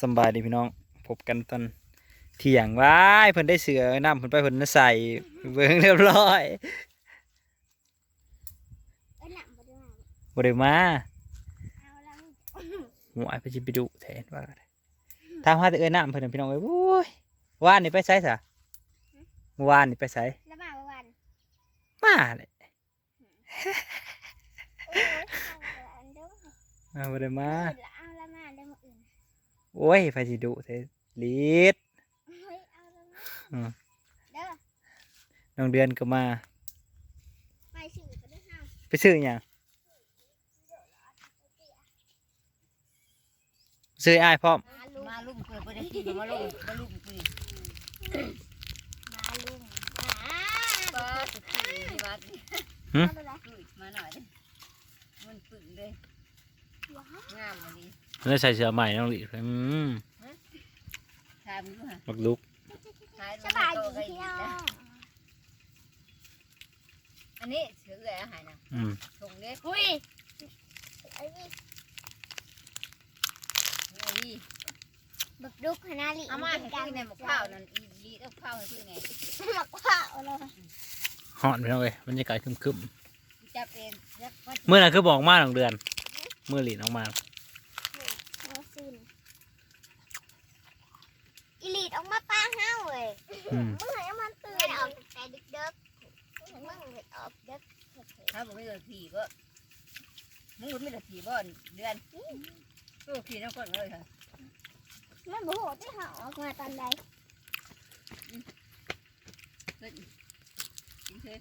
สำบายดีพี่น้องพบกันตอนเที่ยงว้ายเพิ่นได้เสือน้ำเพิ่นไปเพิ่นน่ะใส่เบิ่งเรียบร้อยเอ้ยหนังบ่ได้มาบ่ได้มาเอาแล้วหัวไปสิไปดุแทนว่ากันทางหาแต่เอ้ยน้ำเพิ่นนะพี่น้องเอ้ยโอ้ยว่านนี่ไปไสซะเมื่อวานนี่ไปไสแล้วมาเมื่อวานมาเลยโอ้ยเอาอันเด้อมาบ่ได้มา โอ้ยไปสิดุแท้ลีดเฮ้ยเอาแล้วมาอืมเด้อน้องเดือนก็มา ไปสื่อก็ได้ห้ามไปซื้อหยังซื้ออ้ายพร้อม มาลุงมาลุ่มเกิดไปได้กินมาลุ่มมาลุ่มกินมาลุงมาปลาสุดที่นี่มาเอาดูละตุยมาหน่อยดิมันปึ่งเลยว้าวงามวันนี้ แล้วใส่เสื้อใหม่น้องหลีดอืมทายมันด้วยบักลุกทายสบายดีพี่น้องอันนี้เสือเอ๋ยอาหารนะอืมส่งเด็กอุ้ยไอ้นี่นี่บักดุกฮานาลิเอามาให้กินในหมกข้าวนั่นอีลีต้องข้าวให้พี่ไงหมกข้าวเลยฮอนพี่น้องเอ้ยบรรยากาศครึมจับเองจับวัดๆเมื่อน่ะคือบอกมาน้องเดือน เมื่อหลีดออกมาเอาซินอีลีดออกมาป้าห้าวเว้ย อื มมึงเห็นมันตื่นออกแต่ดึกๆมึงเห็นออกดึกถ้าผมไม่เดือดผีก็มึงไม่เดือดผีบ่เดือนตู้ผีน้ำก้นเลยค่ะมันบ่โหดที่หาออกมาตอนใดกินเถอะ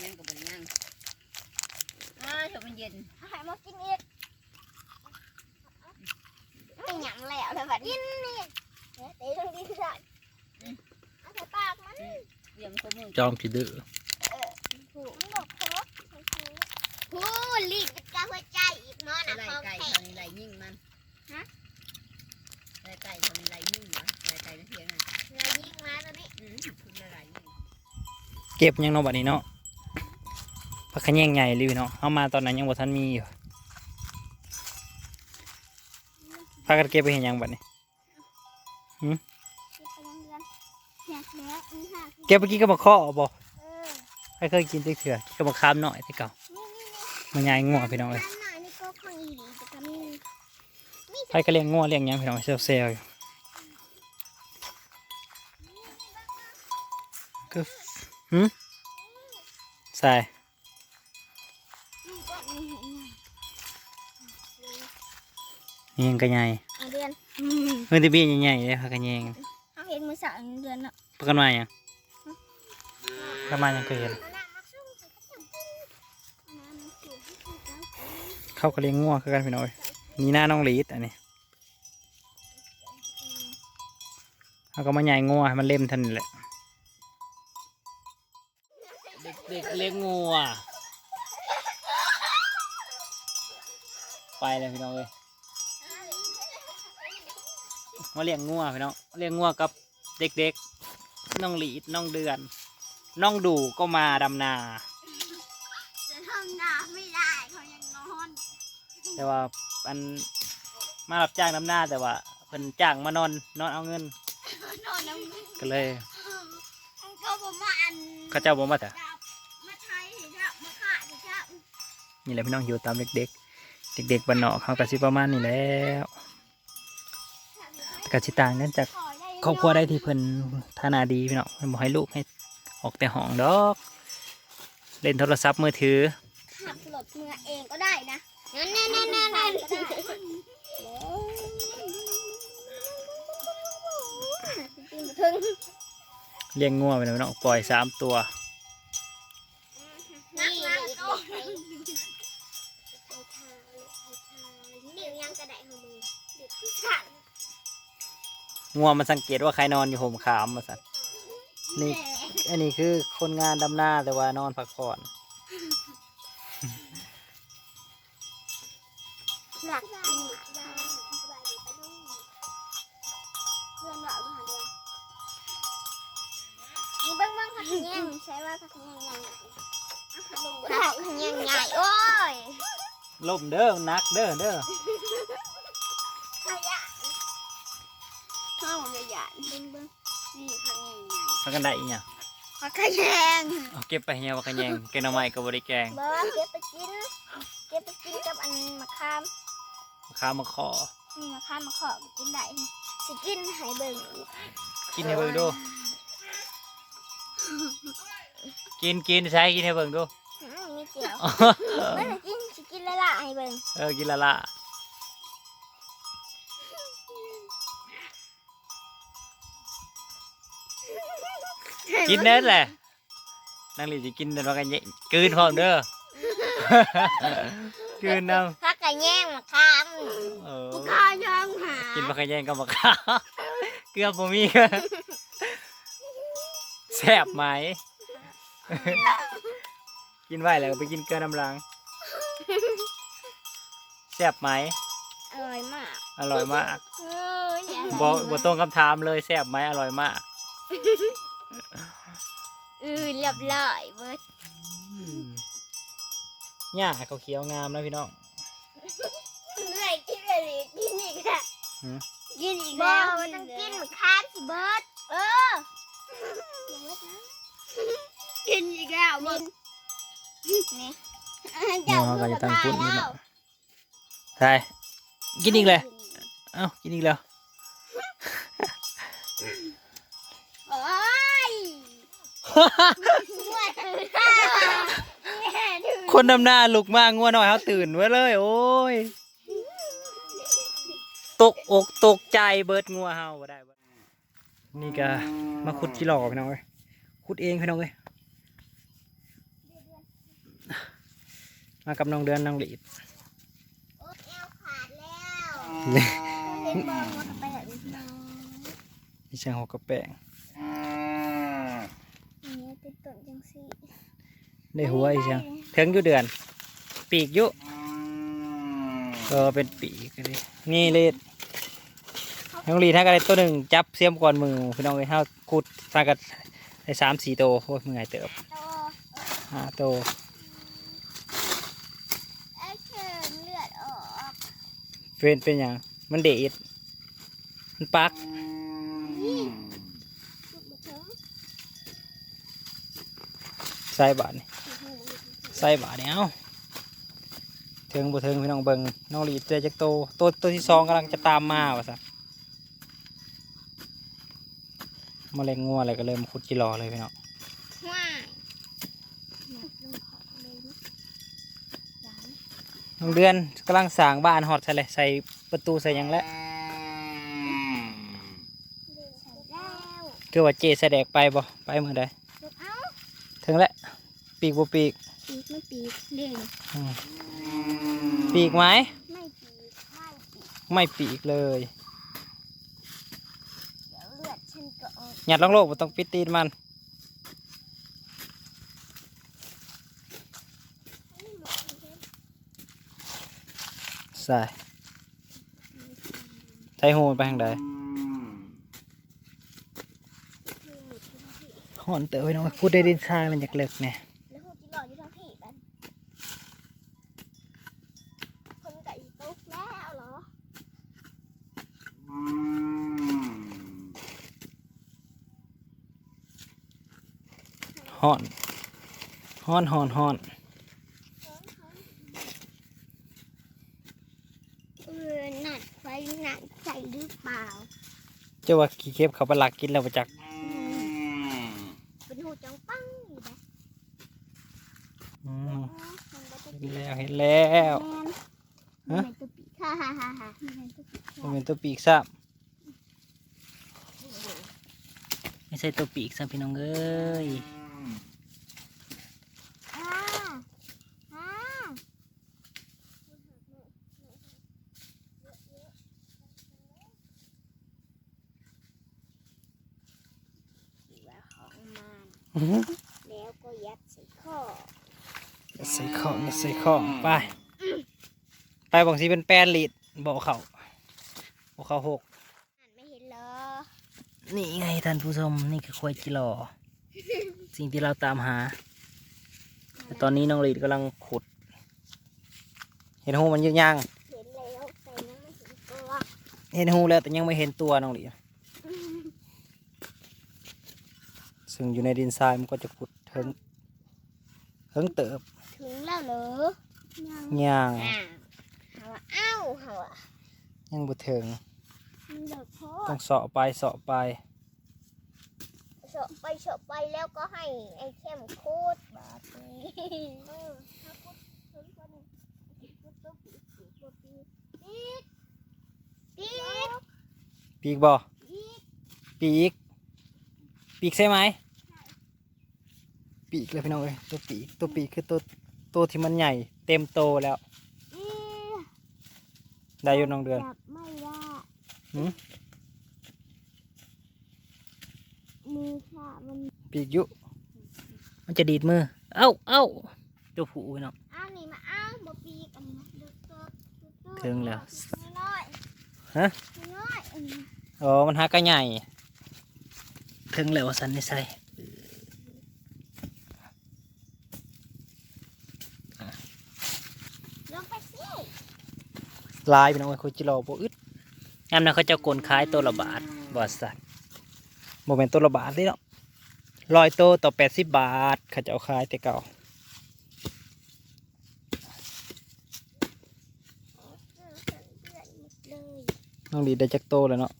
ยังกับบนยังอ่าเถอะมันเย็นให้มากินอีกไม่หยังแล้วเลยแบบกินนี่เดี๋ยวตีลงดินใส่เอาใส่ปากมันเลี้ยงตัวมึงจอมขี้ดื้อผูกมันบอกครบผูลีดเป็นกาหัวใจอีกเนาะนะไล่เขาไก่แข็ตองนนี้ไล่ยิ่งมันไล่ไก่ตอนนี้ไล่ยิ่งวะไล่ไก่ในเทียงอะเลยยิงมาตัวนี้อืมคุณไล่ยิ่งเก็บยังเนาะบัดนี้เนาะพักขะแยงใหญ่เลยเนาะเอามาตอนนั้นยังบ่ทันมีอยู่พากันเก็บไปเห็นยังบัดนี้ที่ แล้วมีหักเก็บไปกินกับมะข้อบ่เออใครเคยกินจักเถื่อกินกับมะขามหน่อยแต่เก่านี่นี่นี่มันยายงัวพี่น้องเอ้ยร้านหน่อยนี่ก็ของอีหลีแต่ก็มีมีใครก็เลี้ยงงัวเลี้ยงหยังพี่น้องเซลล์ๆอยู่ก็หึใส่มีก็มีเห็นไงนี่ยังกระใหญ่เอาเดือนเฮ้ยแตบี้ใหญ่ๆเลยพักขะแยงเขาเห็นมือสาวเดือนเนาะ ปกันมาหยังประมาณยังเคยเห็นเอาน้ำมาชุ่มใส่กระจับกินเอาน้ำมาชุ่มให้กินแล้วเขาก็เลี้ยงงัวคือกันพี่น้องเอ้ยนี่หน้าน้องลีดอันนี้เขาก็มาใหญ่งัวให้มันเล่มเท่านั้นแหละ เด็กๆเลี้ยงงัว ไปเลยพี่น้องเอ้ยมาเลี้ยงงัวพี่น้องเลี้ยงงัวกับเด็กๆ น้องลีดน้องเดือน น้องดูก็มาดำนา จะทำน้ำไม่ได้เขายังนอนแต่ว่าอันมารับจ้างน้ำหน้าแต่ว่าเพิ่นจ้างมานอนนอนเอาเงิน นอนน้ำก็เลยมันก็บอกมาอันเขาเจ้าบอกมาแต่จับมาไทยสิครับมาฆ่าสิครับนี่แหละพี่น้องอยู่ตามเด็กๆ เด็กๆบ้านนอกเขาก็สิประมาณนี้แหล้วกสิต่างกันจากขอได้ ครอบครัวได้ที่เพิ่นฐานะดีพี่น้องเพิ่นบ่ให้ลูกให้ออกแต่ห้องดอก เล่นโทรศัพท์มือถือขับรถเมือเองก็ได้นะนั่นนั่นนั่นนั่นเลี้ยงงัวไปพี่น้องปล่อยสามตัว งัวมันสังเกตว่าใครนอนอยู่ห่มขามมาสันนี่อันนี้คือคนงานดำหน้าแต่ว่านอนพักผ่อนหลักกินเรื่องหลักเรื่องนี่เบิ้งเบิ้งผักแยงใช้ว่าผักแยงใหญ่ผักแยงใหญ่โอ้ยลมเด้อนักเด้อเด้อ ใคร หยาดเบิ่งเบิ่งนี่ข้างในพักกันได้อีหยังผักกระแยงเอาเก็บไปเฮียว่ากันแยงแกงหน่อไม้ก็บ่ได้แกงบ่เก็บไปกิน เก็บไปกินกับอันมะขาม ข้าวมาขอ นี่มะขามมะขอกินได้นี่สิกินให้เบิ่งอีกกินให้เบิ่งดู กินกินใช้กินให้เบิ่งดู อืมมีเจียวเมื่อกินสิกินละละให้เบิ่ง เออกินละละ กินเน้นแหละนางหลีจะกินเดี๋ยวเรากันแยงกลืนพร้อมเด้อ กลืนน้ผักกระแยงมะขามำเออมะขามยังหากินมะขยงกับมะขามเกลือบ่มีแซ่บไหม กินไว้แล้วก็ไปกินเกลือน้ำลังแซ่บไหม อร่อยมากอร่อยมากเอ้ยอร่อยบอมากบอตรงคำถามเลยแซ่บไหมอร่อยมากอื อเรียบร้อยเบิดหญ้าเขาเขียวงามนะพี่น้องเหนื่อยกินอะไรกินอีกแล้วหือกินอีกแล้วมันต้องกินมะขามสิเบิดเออกินอีกแล้วเบิดนี่น้องเขาก็จะตั้งพุ่นนี่เนาะใช่กินอีกเลยเอ้ากินอีกแล้ว ว่าตื่นแม่ตื่นคนดำหน้าลุกมากงัวหน่อยเขาตื่นไว้เลย โอ้ย ตกอกตกใจเบิดงัวเฮาบ่ได้บ่นี่ก็มาขุดจิหลอกพี่น้องเอ้ยขุดเองพี่น้องเอ้ยมากับน้องเดือนน้องหลีดโอ้ยเอวขาดแล้วเล่นบอลมันไปแบบนี้น้องนี่ช่างหกกระแป้ง อันนี้ เป็นต้นจังซี่ได้หัวอีกช่างถึงอยู่เดือน ปีกอยู่เออเป็นปีกเลยนี่เลยน้องหลีดถ้ากันได้ตัวหนึ่งจับเสียมก่อนมือพี่น้องเอ้ยเฮาขุดพากันได้สามสี่โตวโอ้ยเมื่อยเติบโตห้าโตวไอ้เชิญเลือดออกเป็นเป็นหยังมันเดดมันปัก นี่ลูกบะเทิง ใส่บาทนี่ใส่บาทนี่เอ้าถึงบ่ถึงพี่น้องเบิ่งน้องหลีดเจอจักโตตัวตัวที่สองกำลังจะตามมาว่ะซะมาเล็งงัวอะไรก็เลยมาขุดจิรอเลยพี่น้องว้ายหนักลงของเลยนะหลานน้องเดือนกำลังสร้างบ้านฮอดใส่เลยใส่ประตูใส่หยังแล้วเดินใส่แล้วคือว่าเจแสดกไปบ่ไปมือใดลูกเอ้าถึงแล้ว ปีกบ่ปีก ปีกไม่ปีกเด่นอืมปีกไหมไม่ปีกไม่ปีกไม่ปีกเลย เดี๋ยวเลือดฉันก็ออกหยัดลงโลกบ่ต้องปิดตีนมัน ใส่ใส่หูมันไปทางใดหอนเต๋อไว้น้องพูดได้ดินทรายมันอยากเลิกเนี่ย หอนหอนหอนหอนเออหนักไฟหนักใจหรือเปล่าเจ้าว่าขี้เข็บเขาไปลักกินแล้วมาจากเป็นหูจังปังอยู่นะอืมมันก็จะเห็นแล้วเห็นแล้วแมนมันเป็นตัวปีกฮ่าฮ่าฮ่าฮ่ามันเป็นตัวปีกมันเป็นตัวปีกซ้ำไม่ใช่ตัวปีกซ้ำพี่น้องเอ้ย อ่าอ่าว่าของมัน แล้วก็ยัดใส่ข้อใส่ข้องใส่ข้องไป ไปบอกสิเป็นแปลนลีดบอกเขาบอกเขาหกอ่านไม่เห็นเหรอ นี่ไงท่านผู้ชมนี่คือควายจิรอสิ่งที่เราตามหา แต่ตอนนี้น้องลีดกำลังขุด เห็นหูมันยังยังเห็นแล้วแต่ยังไม่เห็นตัว เห็นหูแล้วแต่ยังไม่เห็นตัวน้องลีด ซึ่งอยู่ในดินทรายมันก็จะขุดเถิงเถิงเติบถึงแล้วเหรอย่างย่างอ่าเขาว่าเอ้าเขาว่ายังบ่ถึงมันเดือดพอต้องเสาะไปเสาะไปเฉาะไปเฉาะไปแล้วก็ให้ไอ้เข้มโคตรแบบนี้เออถ้าพูดถึงคนนี้พูดปุ๊บปีกปีกปุ๊บปีกปีกปีกปีกบ่ปีกปีกปีกใช่ไหม ปีกเลยพี่น้องเอ้ยตัวปีกตัวปีกคือตัวตัวที่มันใหญ่เต็มโตแล้วอีกได้อยู่น้องเดือนจับไม่ได้หืมมือค่ะมันปีกอยุ มันจะดีดมือ เอ้าเอ้าตัวผู้พี่น้อง อ้าวนี่มาอ้าวมาปีกอันนี้เดือดเดือดเดือดเดือดถึงแล้ว น้อยฮะ น้อยอันนี้อ๋อมันหากระใหญ่ ถึงแล้วสันนิสัย ลงไปสิ ลายพี่น้องเอ้ยคุยจิโร่บ่อึดยามนั้นเขาจะกลขายตัวละบาทบอสัตว์โมเมนตัวละบาทเลยเนาะลอยโตวต่อแปดสิบบาทเขาจะเอาขายแต่เก่าเออเดือดเดือดหมดเลยน้องดีได้จักโตแล้วเนาะ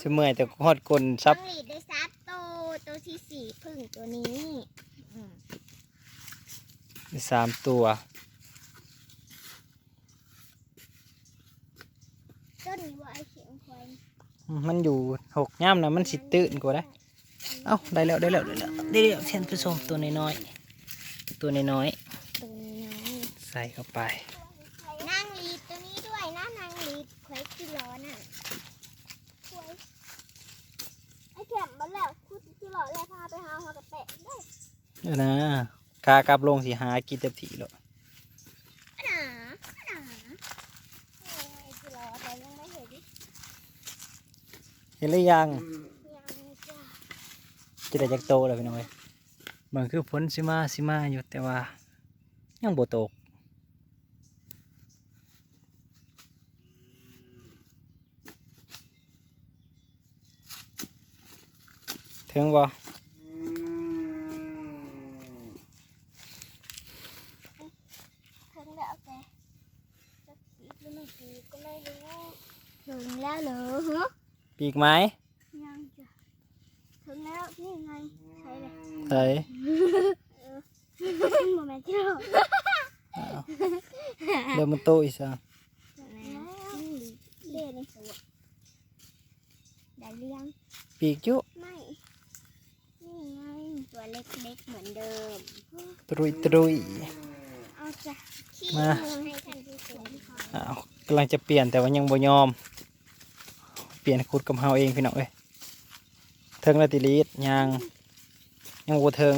ชิเมื่อยแต่ฮอดกลซับน้องหลีดได้ซับโตตัวที่สี่พึ่งตัวนี้อืมได้สามตัว ต้นนี้ว่าไอเขียงควาย มันอยู่หกย่ามนะมันสิตื่นกว่าได้ เอ้าได้แล้วได้แล้วได้แล้วได้แล้วเช่นผู้ชมตัวน้อยๆตัวน้อยตัวน้อยๆใส่เข้าไปนางหลีดตัวนี้ด้วยนะนางหลีดควายที่ร้อนอะควายไอเข็มมาแล้วคุดที่ร้อนแล้วพาไปหาหัวกระเตะได้เออนะกากลับลงสิหากินเต็มที่แล้ว หนาหนาโอ้ยที่ร้อนแต่ยังไม่เห็นดิ เห็นหรือยังจะได้จักโตแล้วพี่น้อยมันคือฝนสิมาสิมาอยู่แต่ว่า ยังบ่ตกถึงบ่ถึงแล้วเหรอ ปีกไหม ยังจ้ะถึงแล้วนี่ไงใช่เลย ใส่ โมเมนต์ที่เรา อ้าวเดี๋ยวมันโตอีกซะ เด่นสวยได้เลี้ยง ปีกจุ ไม่ นี่ไงตัวเล็กๆเหมือนเดิม ตรุยตรุย เอาจ้ะขี้ มา มือให้ท่านผู้ชมค่ะ อ้าวกำลังจะเปลี่ยนแต่ว่ายังบ่ยอม เปลี่ยนขุดกับเฮาเองพี่น้องเอ้ยเทิงละติลีดยังยังบ่เทิง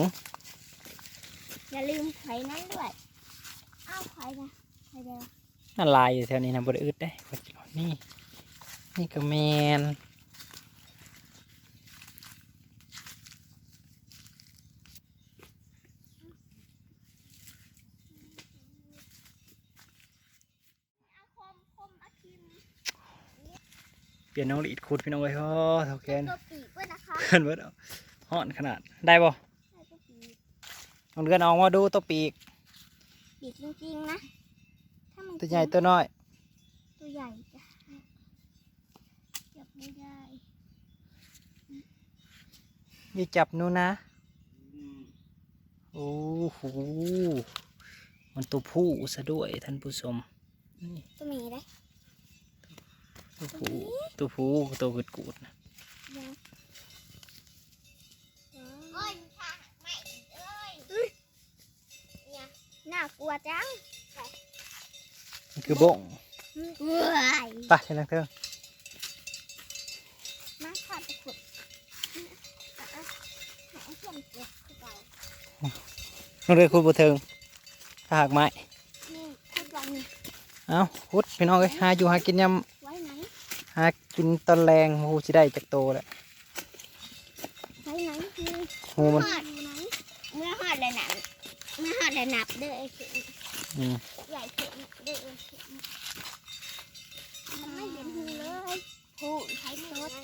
อย่าลืมไข่นั้นด้วยเอาไข่นะไข่เดียวน่าลายอยู่แถวนี้นะบ่ได้อึดได้ข้อยสิเอานี่นี่ก็แมน เอาคมคมอาคิม เปลี่ยนน้องลีดขุดพี่น้องเอ้ยโอ้เท่าแกนตัวปีกด้วยนะคะเพิ่นเบิดเอาฮ้อนขนาดได้บ่ใช่ตัวปีกน้องเดือนออกมาดูตัวปีกปีกจริงๆนะถ้ามันตัวใหญ่ตัวน้อย ตัวใหญ่จ้ะจับไม่ได้มีจับหนูนะโอ้โหมันตัวผู้ซะด้วยท่านผู้ชมนี่ตัวหมีเลย ตัวผู้ตัวผู้ตัวกึดกูดนะยังโอ้ยค่ะไม่เอ้ยเนี่ยน่ากลัวจังมันคือบ่งเว้ยไปเชิญนังเธอมาค่ะตะขุดอะอะหาเข็มเจ็บคือเก่าน้องเดือนขุดบ่เทิงถ้าหากไม้นี่ขุดวันนี้เอ้าขุดพี่น้องเอ้ยหาอยู่หากินยไว้ไหนำ หากินตอนแรงโอ้โหสิได้จากโตแล้วไว้ไหนคือโอ้มันหอดอยู่ไหนเมื่อหอดเลยหนับเมื่อหอดเลยหนับเด้อไอ้เข็มอืมใหญ่เข็มเด้อไอ้เข็มมันไม่เห็นหูเลยหูใช้รถไข่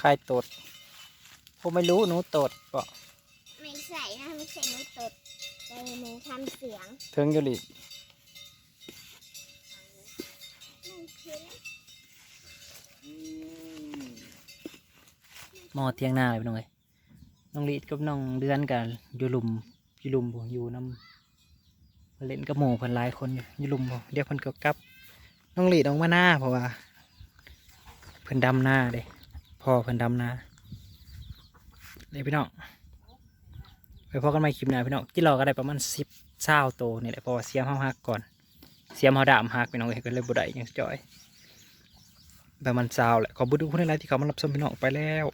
คายตดผมไม่รู้หนูตดเปล่าไม่ใส่นะไม่ใส่หนูตดแต่หนูทำเสียงเทิงอยู่ลิ หมอเทียงหน้าเลยพี่น้องเอ้ยน้องลีดกับน้องเดือนกันอยู่หลุมอยู่หลุมบ่อยู่น้ำเล่นกับหมู่เพิ่นหลายคนอยู่อยู่หลุมบ่เดี๋ยวเพิ่นก็กลับ น้องลีดออกมาหน้าเพราะว่าเพิ่นดำหน้าเด้พ่อเพิ่นดำหน้าเลยพี่น้องไปพอกันใหม่คลิปหน้าพี่น้องที่รอก็ได้ประมาณสิบเศร้าโตนี่แหละเพราะว่าเสียมเฮาหักก่อนเสียมเฮาดามหักพี่น้องเอ้ยก็เลยบ่ได้ยังจอย ประมาณซาวแหละขอบคุณทุกคนในไลฟ์ที่เขามารับชมพี่น้องไปแล้ว